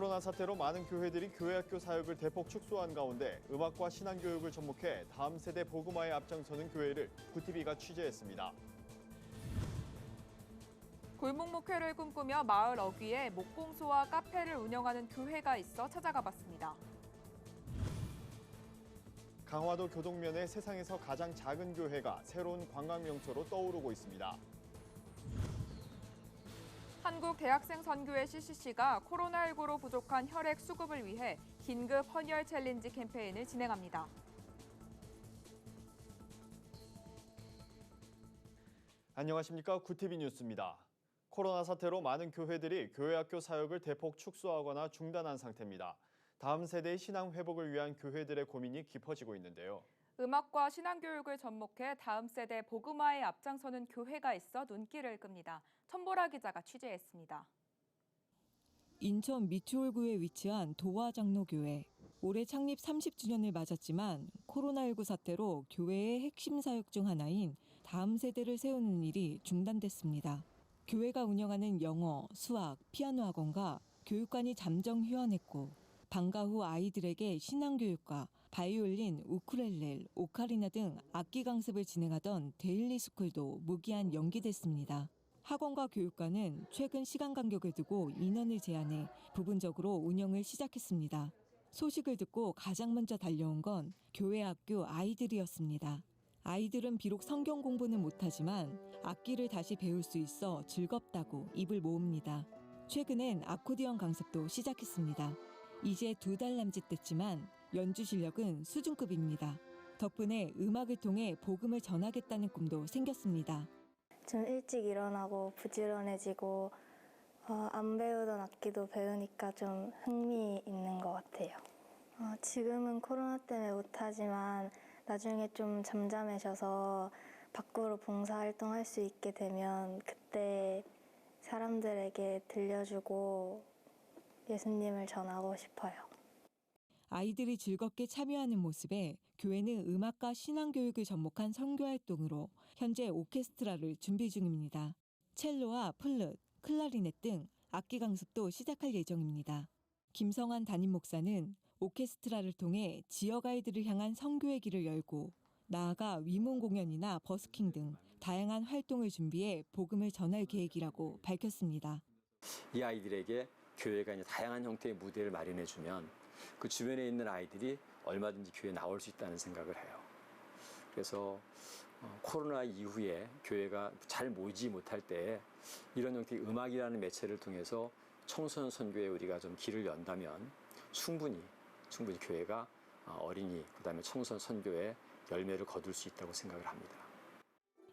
코로나 사태로 많은 교회들이 교회 학교 사역을 대폭 축소한 가운데 음악과 신앙교육을 접목해 다음 세대 복음화에 앞장서는 교회를 구티비가 취재했습니다. 골목 목회를 꿈꾸며 마을 어귀에 목공소와 카페를 운영하는 교회가 있어 찾아가 봤습니다. 강화도 교동면의 세상에서 가장 작은 교회가 새로운 관광 명소로 떠오르고 있습니다. 한국 대학생 선교회 CCC가 코로나19로 부족한 혈액 수급을 위해 긴급 헌혈 챌린지 캠페인을 진행합니다. 안녕하십니까 구티비 뉴스입니다. 코로나 사태로 많은 교회들이 교회 학교 사역을 대폭 축소하거나 중단한 상태입니다. 다음 세대의 신앙 회복을 위한 교회들의 고민이 깊어지고 있는데요. 음악과 신앙교육을 접목해 다음 세대 복음화에 앞장서는 교회가 있어 눈길을 끕니다. 천보라 기자가 취재했습니다. 인천 미추홀구에 위치한 도화장로교회. 올해 창립 30주년을 맞았지만 코로나19 사태로 교회의 핵심 사역 중 하나인 다음 세대를 세우는 일이 중단됐습니다. 교회가 운영하는 영어, 수학, 피아노 학원과 교육관이 잠정 휴원했고 방과 후 아이들에게 신앙교육과 바이올린, 우쿨렐레, 오카리나 등 악기 강습을 진행하던 데일리 스쿨도 무기한 연기됐습니다. 학원과 교육관은 최근 시간 간격을 두고 인원을 제한해 부분적으로 운영을 시작했습니다. 소식을 듣고 가장 먼저 달려온 건 교회 학교 아이들이었습니다. 아이들은 비록 성경 공부는 못하지만 악기를 다시 배울 수 있어 즐겁다고 입을 모읍니다. 최근엔 아코디언 강습도 시작했습니다. 이제 두 달 남짓 됐지만 연주 실력은 수준급입니다. 덕분에 음악을 통해 복음을 전하겠다는 꿈도 생겼습니다. 좀 일찍 일어나고 부지런해지고 어, 안 배우던 악기도 배우니까 좀 흥미 있는 것 같아요. 어, 지금은 코로나 때문에 못하지만 나중에 좀 잠잠해져서 밖으로 봉사활동할 수 있게 되면 그때 사람들에게 들려주고 예수님을 전하고 싶어요. 아이들이 즐겁게 참여하는 모습에 교회는 음악과 신앙교육을 접목한 선교활동으로 현재 오케스트라를 준비 중입니다. 첼로와 플룻, 클라리넷 등 악기 강습도 시작할 예정입니다. 김성환 담임 목사는 오케스트라를 통해 지역 아이들을 향한 선교의 길을 열고 나아가 위문 공연이나 버스킹 등 다양한 활동을 준비해 복음을 전할 계획이라고 밝혔습니다. 이 아이들에게 교회가 이제 다양한 형태의 무대를 마련해 주면 그 주변에 있는 아이들이 얼마든지 교회에 나올 수 있다는 생각을 해요. 그래서 어, 코로나 이후에 교회가 잘 모이지 못할 때 이런 형태의 음악이라는 매체를 통해서 청소년 선교에 우리가 좀 길을 연다면 충분히 충분히 교회가 어, 어린이 그다음에 청소년 선교에 열매를 거둘 수 있다고 생각을 합니다.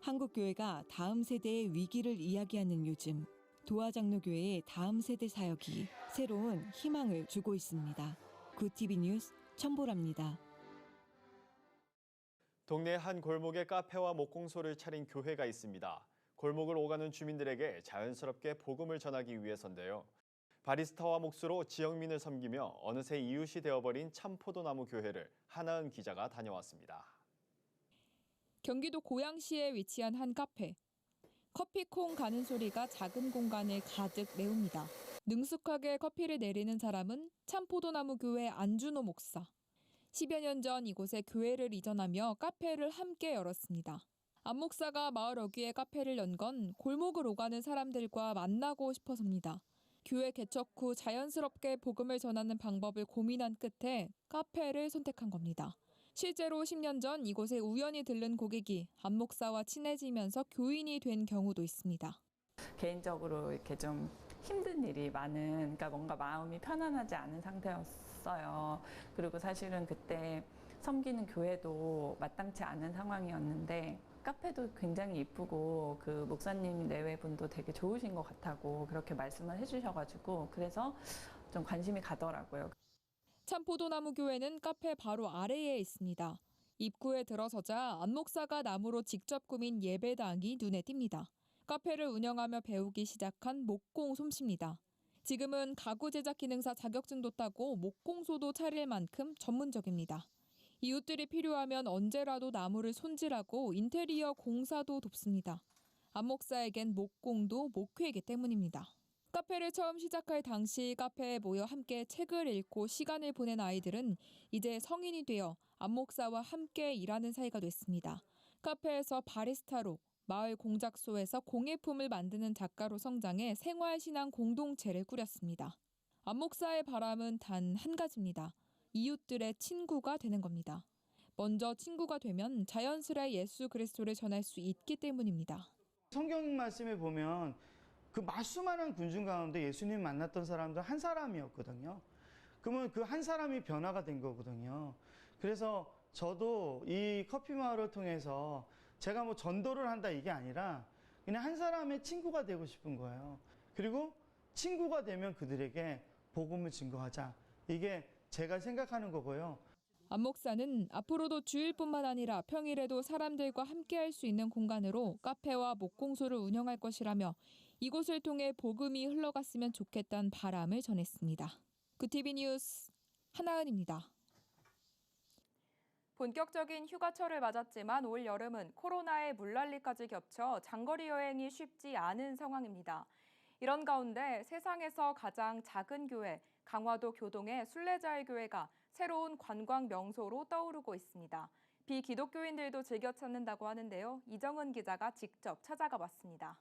한국 교회가 다음 세대의 위기를 이야기하는 요즘 도화장로교회의 다음 세대 사역이 새로운 희망을 주고 있습니다. 구티비 뉴스 천보랍니다. 동네 한 골목에 카페와 목공소를 차린 교회가 있습니다. 골목을 오가는 주민들에게 자연스럽게 복음을 전하기 위해서인데요. 바리스타와 목수로 지역민을 섬기며 어느새 이웃이 되어버린 참포도나무 교회를 하나은 기자가 다녀왔습니다. 경기도 고양시에 위치한 한 카페. 커피콩 가는 소리가 작은 공간을 가득 메웁니다. 능숙하게 커피를 내리는 사람은 참포도나무 교회 안준호 목사. 10여 년 전 이곳에 교회를 이전하며 카페를 함께 열었습니다. 안 목사가 마을 어귀에 카페를 연 건 골목을 오가는 사람들과 만나고 싶어서입니다. 교회 개척 후 자연스럽게 복음을 전하는 방법을 고민한 끝에 카페를 선택한 겁니다. 실제로 10년 전 이곳에 우연히 들른 고객이 안 목사와 친해지면서 교인이 된 경우도 있습니다. 개인적으로 이렇게 좀 힘든 일이 많은, 그러니까 뭔가 마음이 편안하지 않은 상태였어요. 그리고 사실은 그때 섬기는 교회도 마땅치 않은 상황이었는데, 카페도 굉장히 이쁘고, 그 목사님 내외분도 되게 좋으신 것 같다고 그렇게 말씀을 해주셔가지고, 그래서 좀 관심이 가더라고요. 참포도나무 교회는 카페 바로 아래에 있습니다. 입구에 들어서자 안 목사가 나무로 직접 꾸민 예배당이 눈에 띕니다. 카페를 운영하며 배우기 시작한 목공 솜씨입니다. 지금은 가구 제작 기능사 자격증도 따고 목공소도 차릴 만큼 전문적입니다. 이웃들이 필요하면 언제라도 나무를 손질하고 인테리어 공사도 돕습니다. 안 목사에겐 목공도 목회이기 때문입니다. 카페를 처음 시작할 당시 카페에 모여 함께 책을 읽고 시간을 보낸 아이들은 이제 성인이 되어 안목사와 함께 일하는 사이가 됐습니다. 카페에서 바리스타로 마을 공작소에서 공예품을 만드는 작가로 성장해 생활신앙 공동체를 꾸렸습니다. 안목사의 바람은 단 한 가지입니다. 이웃들의 친구가 되는 겁니다. 먼저 친구가 되면 자연스레 예수 그리스도를 전할 수 있기 때문입니다. 성경 말씀에 보면 그 마수많은 군중 가운데 예수님 만났던 사람들 한 사람이었거든요. 그러면 그 한 사람이 변화가 된 거거든요. 그래서 저도 이 커피 마을을 통해서 제가 뭐 전도를 한다 이게 아니라 그냥 한 사람의 친구가 되고 싶은 거예요. 그리고 친구가 되면 그들에게 복음을 증거하자. 이게 제가 생각하는 거고요. 안 목사는 앞으로도 주일뿐만 아니라 평일에도 사람들과 함께할 수 있는 공간으로 카페와 목공소를 운영할 것이라며 이곳을 통해 복음이 흘러갔으면 좋겠다는 바람을 전했습니다. 그TV 뉴스 하나은입니다. 본격적인 휴가철을 맞았지만 올 여름은 코로나의 물난리까지 겹쳐 장거리 여행이 쉽지 않은 상황입니다. 이런 가운데 세상에서 가장 작은 교회 강화도 교동의 순례자의 교회가 새로운 관광 명소로 떠오르고 있습니다. 비기독교인들도 즐겨 찾는다고 하는데요. 이정은 기자가 직접 찾아가 봤습니다.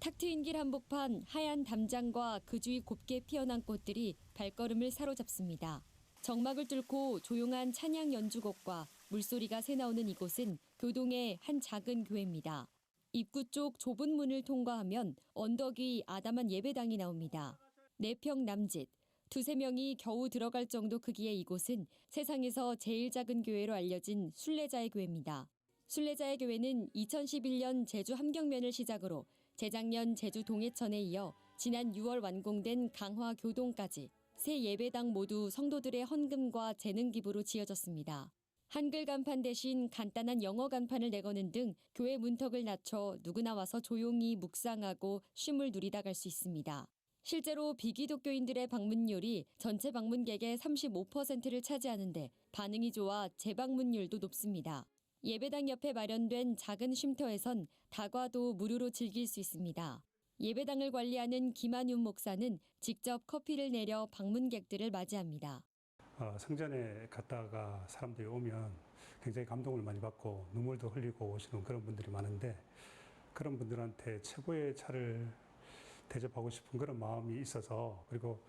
탁 트인 길 한복판 하얀 담장과 그 주위 곱게 피어난 꽃들이 발걸음을 사로잡습니다. 정막을 뚫고 조용한 찬양 연주곡과 물소리가 새나오는 이곳은 교동의 한 작은 교회입니다. 입구 쪽 좁은 문을 통과하면 언덕 위 아담한 예배당이 나옵니다. 네평 남짓, 두세 명이 겨우 들어갈 정도 크기의 이곳은 세상에서 제일 작은 교회로 알려진 순례자의 교회입니다. 순례자의 교회는 2011년 제주 함경면을 시작으로 재작년 제주 동해천에 이어 지난 6월 완공된 강화 교동까지 세 예배당 모두 성도들의 헌금과 재능 기부로 지어졌습니다. 한글 간판 대신 간단한 영어 간판을 내거는 등 교회 문턱을 낮춰 누구나 와서 조용히 묵상하고 쉼을 누리다 갈 수 있습니다. 실제로 비기독교인들의 방문율이 전체 방문객의 35%를 차지하는데 반응이 좋아 재방문율도 높습니다. 예배당 옆에 마련된 작은 쉼터에선 다과도 무료로 즐길 수 있습니다. 예배당을 관리하는 김한윤 목사는 직접 커피를 내려 방문객들을 맞이합니다. 어, 성전에 갔다가 사람들이 오면 굉장히 감동을 많이 받고 눈물도 흘리고 오시는 그런 분들이 많은데 그런 분들한테 최고의 차를 대접하고 싶은 그런 마음이 있어서 그리고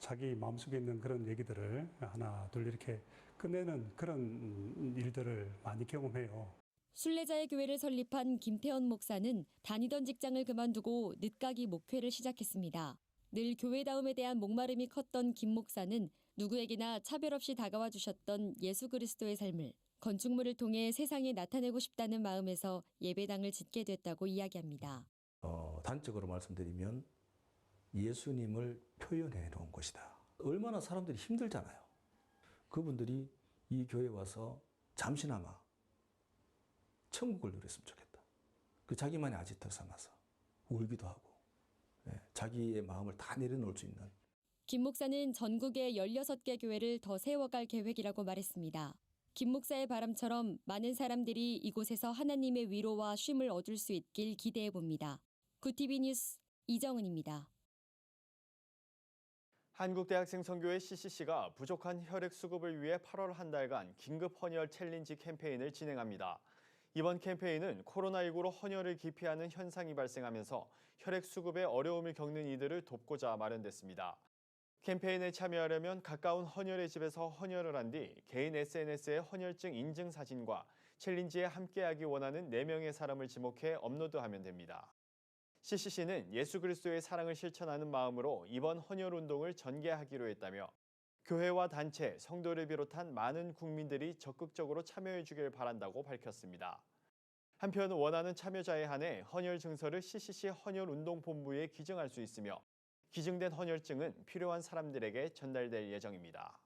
자기 마음속에 있는 그런 얘기들을 하나 둘 이렇게 끝내는 그런 일들을 많이 경험해요. 순례자의 교회를 설립한 김태원 목사는 다니던 직장을 그만두고 늦가기 목회를 시작했습니다. 늘 교회다움에 대한 목마름이 컸던 김 목사는 누구에게나 차별 없이 다가와 주셨던 예수 그리스도의 삶을 건축물을 통해 세상에 나타내고 싶다는 마음에서 예배당을 짓게 됐다고 이야기합니다. 어, 단적으로 말씀드리면 예수님을 표현해 놓은 곳이다. 얼마나 사람들이 힘들잖아요. 그분들이 이 교회에 와서 잠시나마 천국을 누렸으면 좋겠다. 그 자기만의 아지트 삼아서 울기도 하고 예, 자기의 마음을 다 내려놓을 수 있는 김 목사는 전국에 16개 교회를 더 세워갈 계획이라고 말했습니다. 김 목사의 바람처럼 많은 사람들이 이곳에서 하나님의 위로와 쉼을 얻을 수 있길 기대해 봅니다. 구티비 뉴스 이정은입니다. 한국대학생 선교회 CCC가 부족한 혈액 수급을 위해 8월 한 달간 긴급 헌혈 챌린지 캠페인을 진행합니다. 이번 캠페인은 코로나19로 헌혈을 기피하는 현상이 발생하면서 혈액 수급에 어려움을 겪는 이들을 돕고자 마련됐습니다. 캠페인에 참여하려면 가까운 헌혈의 집에서 헌혈을 한 뒤 개인 SNS에 헌혈증 인증 사진과 챌린지에 함께하기 원하는 4명의 사람을 지목해 업로드하면 됩니다. CCC는 예수 그리스도의 사랑을 실천하는 마음으로 이번 헌혈 운동을 전개하기로 했다며 교회와 단체, 성도를 비롯한 많은 국민들이 적극적으로 참여해 주길 바란다고 밝혔습니다. 한편 원하는 참여자에 한해 헌혈 증서를 CCC 헌혈 운동 본부에 기증할 수 있으며 기증된 헌혈증은 필요한 사람들에게 전달될 예정입니다.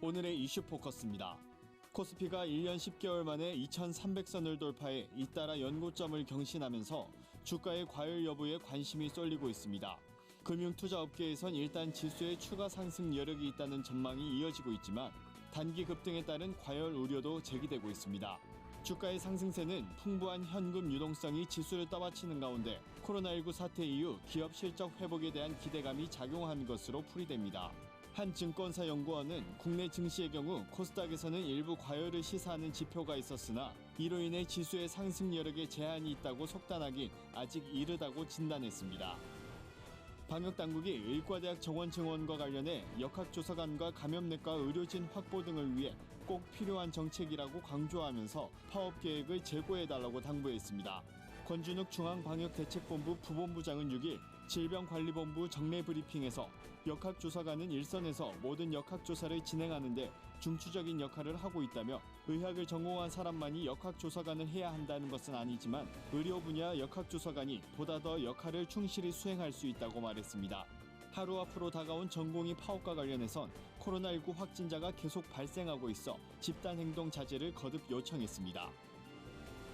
오늘의 이슈 포커스입니다. 코스피가 1년 10개월 만에 2,300선을 돌파해 잇따라 연고점을 경신하면서 주가의 과열 여부에 관심이 쏠리고 있습니다. 금융투자업계에선 일단 지수의 추가 상승 여력이 있다는 전망이 이어지고 있지만 단기 급등에 따른 과열 우려도 제기되고 있습니다. 주가의 상승세는 풍부한 현금 유동성이 지수를 떠받치는 가운데 코로나19 사태 이후 기업 실적 회복에 대한 기대감이 작용한 것으로 풀이됩니다. 한 증권사 연구원은 국내 증시의 경우 코스닥에서는 일부 과열을 시사하는 지표가 있었으나 이로 인해 지수의 상승 여력에 제한이 있다고 속단하긴 아직 이르다고 진단했습니다. 방역 당국이 의과대학 정원 증원과 관련해 역학조사관과 감염내과 의료진 확보 등을 위해 꼭 필요한 정책이라고 강조하면서 파업 계획을 제고해달라고 당부했습니다. 권준욱 중앙방역대책본부 부본부장은 6일 질병관리본부 정례 브리핑에서 역학조사관은 일선에서 모든 역학조사를 진행하는데 중추적인 역할을 하고 있다며 의학을 전공한 사람만이 역학조사관을 해야 한다는 것은 아니지만 의료 분야 역학조사관이 보다 더 역할을 충실히 수행할 수 있다고 말했습니다. 하루 앞으로 다가온 전공의 파업과 관련해선 코로나19 확진자가 계속 발생하고 있어 집단행동 자제를 거듭 요청했습니다.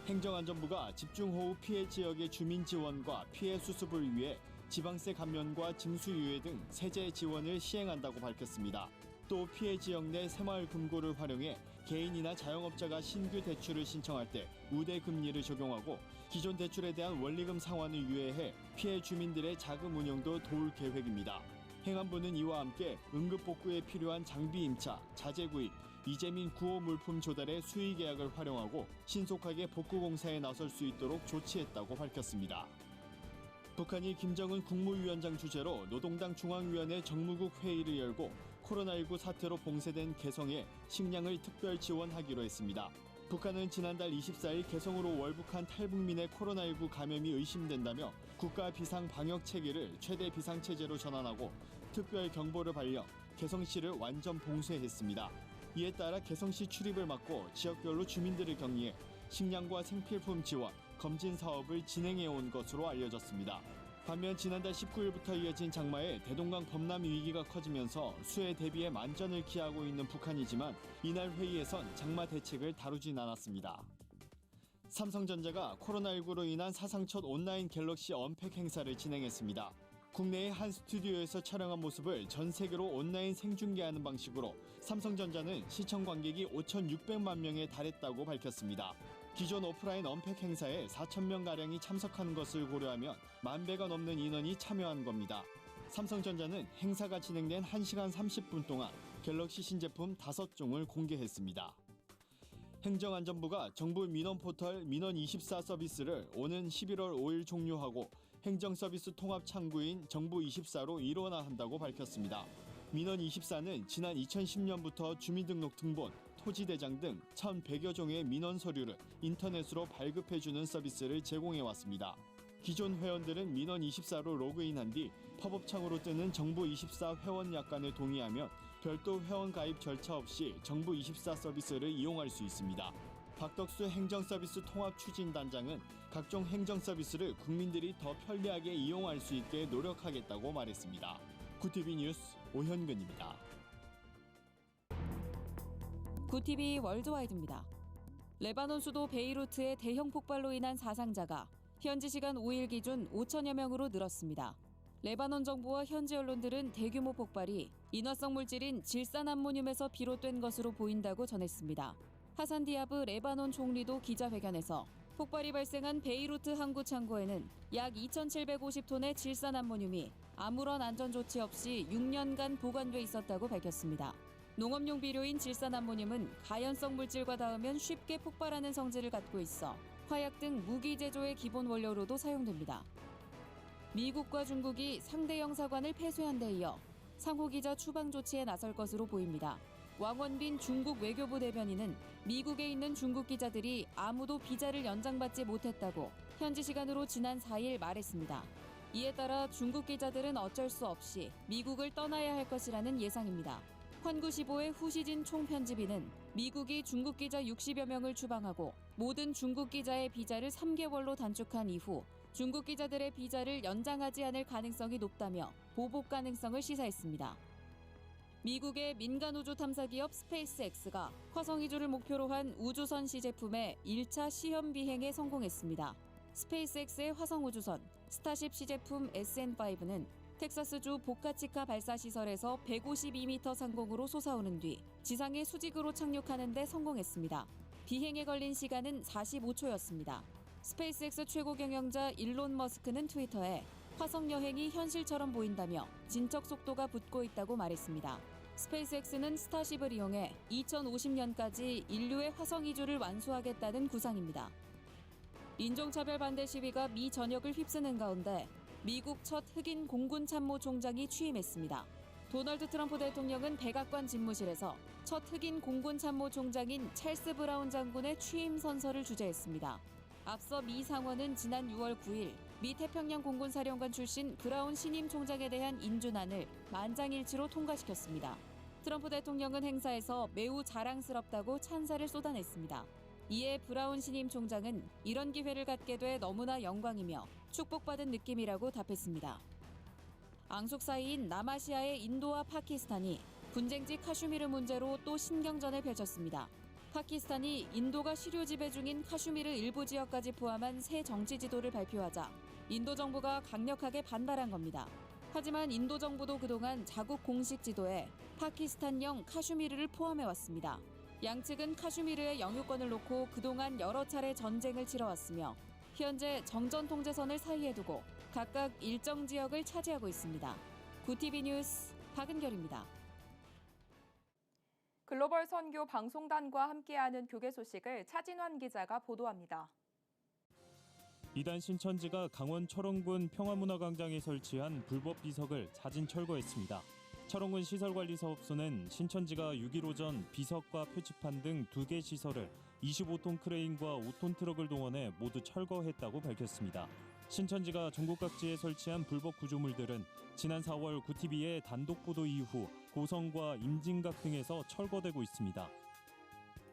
행정안전부가 집중호우 피해 지역의 주민 지원과 피해 수습을 위해 지방세 감면과 징수유예 등 세제 지원을 시행한다고 밝혔습니다. 또 피해 지역 내 새마을 금고를 활용해 개인이나 자영업자가 신규 대출을 신청할 때 우대 금리를 적용하고 기존 대출에 대한 원리금 상환을 유예해 피해 주민들의 자금 운영도 도울 계획입니다. 행안부는 이와 함께 응급 복구에 필요한 장비 임차, 자재 구입, 이재민 구호 물품 조달의 수의 계약을 활용하고 신속하게 복구 공사에 나설 수 있도록 조치했다고 밝혔습니다. 북한이 김정은 국무위원장 주재로 노동당 중앙위원회 정무국 회의를 열고 코로나19 사태로 봉쇄된 개성에 식량을 특별 지원하기로 했습니다. 북한은 지난달 24일 개성으로 월북한 탈북민의 코로나19 감염이 의심된다며 국가 비상 방역 체계를 최대 비상 체제로 전환하고 특별 경보를 발령 개성시를 완전 봉쇄했습니다. 이에 따라 개성시 출입을 막고 지역별로 주민들을 격리해 식량과 생필품 지원, 검진 사업을 진행해 온 것으로 알려졌습니다. 반면 지난달 19일부터 이어진 장마에 대동강 범람 위기가 커지면서 수해 대비에 만전을 기하고 있는 북한이지만 이날 회의에선 장마 대책을 다루진 않았습니다. 삼성전자가 코로나19로 인한 사상 첫 온라인 갤럭시 언팩 행사를 진행했습니다. 국내의 한 스튜디오에서 촬영한 모습을 전 세계로 온라인 생중계하는 방식으로 삼성전자는 시청 관객이 5,600만 명에 달했다고 밝혔습니다. 기존 오프라인 언팩 행사에 4천 명 가량이 참석한 것을 고려하면 만 배가 넘는 인원이 참여한 겁니다. 삼성전자는 행사가 진행된 1시간 30분 동안 갤럭시 신제품 5종을 공개했습니다. 행정안전부가 정부 민원 포털 민원24 서비스를 오는 11월 5일 종료하고 행정 서비스 통합 창구인 정부24로 일원화한다고 밝혔습니다. 민원 24는 지난 2010년부터 주민등록 등본, 토지대장 등 1,100여 종의 민원 서류를 인터넷으로 발급해주는 서비스를 제공해 왔습니다. 기존 회원들은 민원 24로 로그인한 뒤 팝업창으로 뜨는 정부 24 회원 약관을 동의하면 별도 회원 가입 절차 없이 정부 24 서비스를 이용할 수 있습니다. 박덕수 행정서비스 통합 추진단장은 각종 행정서비스를 국민들이 더 편리하게 이용할 수 있게 노력하겠다고 말했습니다. 구티비 뉴스 오현근입니다. 구티비 월드와이드입니다. 레바논 수도 베이루트의 대형 폭발로 인한 사상자가 현지 시간 5일 기준 5천여 명으로 늘었습니다. 레바논 정부와 현지 언론들은 대규모 폭발이 인화성 물질인 질산암모늄에서 비롯된 것으로 보인다고 전했습니다. 하산 디아브 레바논 총리도 기자회견에서 폭발이 발생한 베이루트 항구 창고에는 약 2,750톤의 질산암모늄이 아무런 안전 조치 없이 6년간 보관돼 있었다고 밝혔습니다. 농업용 비료인 질산암모늄은 가연성 물질과 닿으면 쉽게 폭발하는 성질을 갖고 있어 화약 등 무기 제조의 기본 원료로도 사용됩니다. 미국과 중국이 상대형 사관을 폐쇄한 데 이어 상호 기자 추방 조치에 나설 것으로 보입니다. 왕원빈 중국 외교부 대변인은 미국에 있는 중국 기자들이 아무도 비자를 연장받지 못했다고 현지 시간으로 지난 4일 말했습니다. 이에 따라 중국 기자들은 어쩔 수 없이 미국을 떠나야 할 것이라는 예상입니다. 환구15의 후시진 총편집인은 미국이 중국 기자 60여 명을 추방하고 모든 중국 기자의 비자를 3개월로 단축한 이후 중국 기자들의 비자를 연장하지 않을 가능성이 높다며 보복 가능성을 시사했습니다. 미국의 민간 우주 탐사 기업 스페이스X가 화성 이주를 목표로 한 우주선 시 제품의 1차 시험 비행에 성공했습니다. 스페이스X의 화성 우주선 스타쉽 시 제품 SN5는 텍사스주 보카치카 발사 시설에서 152m 상공으로 솟아오른 뒤 지상에 수직으로 착륙하는 데 성공했습니다. 비행에 걸린 시간은 45초였습니다. 스페이스X 최고 경영자 일론 머스크는 트위터에 화성 여행이 현실처럼 보인다며 진척 속도가 붙고 있다고 말했습니다. 스페이스X는 스타쉽을 이용해 2050년까지 인류의 화성 이주를 완수하겠다는 구상입니다. 인종차별 반대 시위가 미 전역을 휩쓰는 가운데 미국 첫 흑인 공군 참모 총장이 취임했습니다. 도널드 트럼프 대통령은 백악관 집무실에서 첫 흑인 공군 참모 총장인 찰스 브라운 장군의 취임 선서를 주재했습니다. 앞서 미 상원은 지난 6월 9일 미 태평양 공군 사령관 출신 브라운 신임 총장에 대한 인준안을 만장일치로 통과시켰습니다. 트럼프 대통령은 행사에서 매우 자랑스럽다고 찬사를 쏟아냈습니다. 이에 브라운 신임 총장은 이런 기회를 갖게 돼 너무나 영광이며 축복받은 느낌이라고 답했습니다. 앙숙 사이인 남아시아의 인도와 파키스탄이 분쟁지 카슈미르 문제로 또 신경전을 펼쳤습니다. 파키스탄이 인도가 시료 지배 중인 카슈미르 일부 지역까지 포함한 새 정치 지도를 발표하자 인도 정부가 강력하게 반발한 겁니다. 하지만 인도 정부도 그동안 자국 공식 지도에 파키스탄령 카슈미르를 포함해 왔습니다. 양측은 카슈미르의 영유권을 놓고 그동안 여러 차례 전쟁을 치러왔으며 현재 정전 통제선을 사이에 두고 각각 일정 지역을 차지하고 있습니다. 구티비 뉴스 박은결입니다. 글로벌 선교 방송단과 함께하는 교계 소식을 차진환 기자가 보도합니다. 이단 신천지가 강원 철원군 평화문화광장에 설치한 불법 비석을 자진 철거했습니다. 철원군 시설관리사업소는 신천지가 6일 오전 비석과 표지판 등 두 개 시설을 25톤 크레인과 5톤 트럭을 동원해 모두 철거했다고 밝혔습니다. 신천지가 전국 각지에 설치한 불법 구조물들은 지난 4월 구티비의 단독 보도 이후 고성과 임진각 등에서 철거되고 있습니다.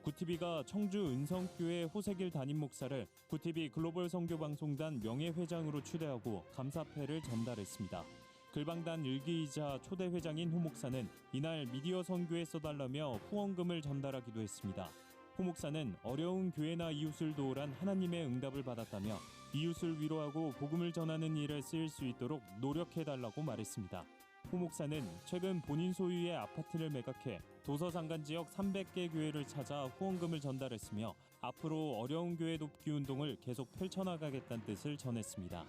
구티비가 청주 은성교회 호세길 담임 목사를 구티비 글로벌 선교 방송단 명예회장으로 추대하고 감사패를 전달했습니다. 글방단 일기이자 초대 회장인 호 목사는 이날 미디어 선교에 써달라며 후원금을 전달하기도 했습니다. 호 목사는 어려운 교회나 이웃을 도우란 하나님의 응답을 받았다며 이웃을 위로하고 복음을 전하는 일에 쓰일 수 있도록 노력해달라고 말했습니다. 호 목사는 최근 본인 소유의 아파트를 매각해 도서장간 지역 300개 교회를 찾아 후원금을 전달했으며 앞으로 어려운 교회 돕기 운동을 계속 펼쳐나가겠다는 뜻을 전했습니다.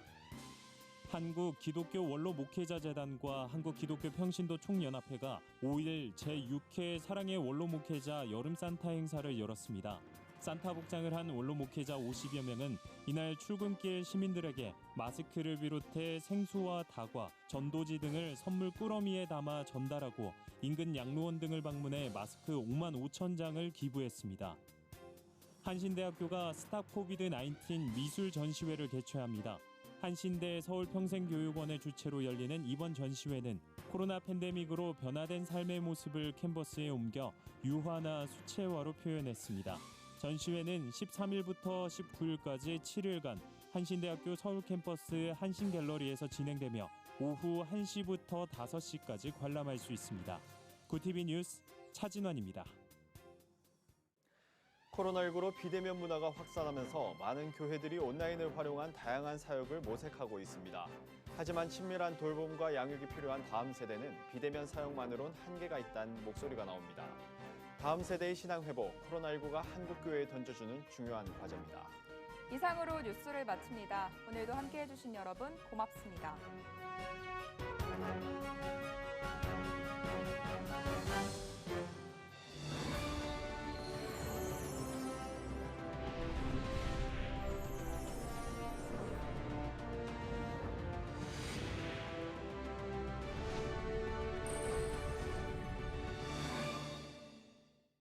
한국 기독교 원로 목회자 재단과 한국 기독교 평신도 총연합회가 5일 제6회 사랑의 원로 목회자 여름 산타 행사를 열었습니다. 산타 복장을 한 원로 목회자 50여 명은 이날 출근길 시민들에게 마스크를 비롯해 생수와 다과, 전도지 등을 선물 꾸러미에 담아 전달하고 인근 양로원 등을 방문해 마스크 5만 5천 장을 기부했습니다. 한신대학교가 스탑 코비드 19 미술 전시회를 개최합니다. 한신대 서울평생교육원의 주최로 열리는 이번 전시회는 코로나 팬데믹으로 변화된 삶의 모습을 캔버스에 옮겨 유화나 수채화로 표현했습니다. 전시회는 13일부터 19일까지 7일간 한신대학교 서울 캠퍼스 한신 갤러리에서 진행되며 오후 1시부터 5시까지 관람할 수 있습니다. 구티비 뉴스 차진환입니다. 코로나19로 비대면 문화가 확산하면서 많은 교회들이 온라인을 활용한 다양한 사역을 모색하고 있습니다. 하지만 친밀한 돌봄과 양육이 필요한 다음 세대는 비대면 사역만으론 한계가 있다는 목소리가 나옵니다. 다음 세대의 신앙 회복, 코로나19가 한국 교회에 던져주는 중요한 과제입니다. 이상으로 뉴스를 마칩니다. 오늘도 함께 해주신 여러분 고맙습니다.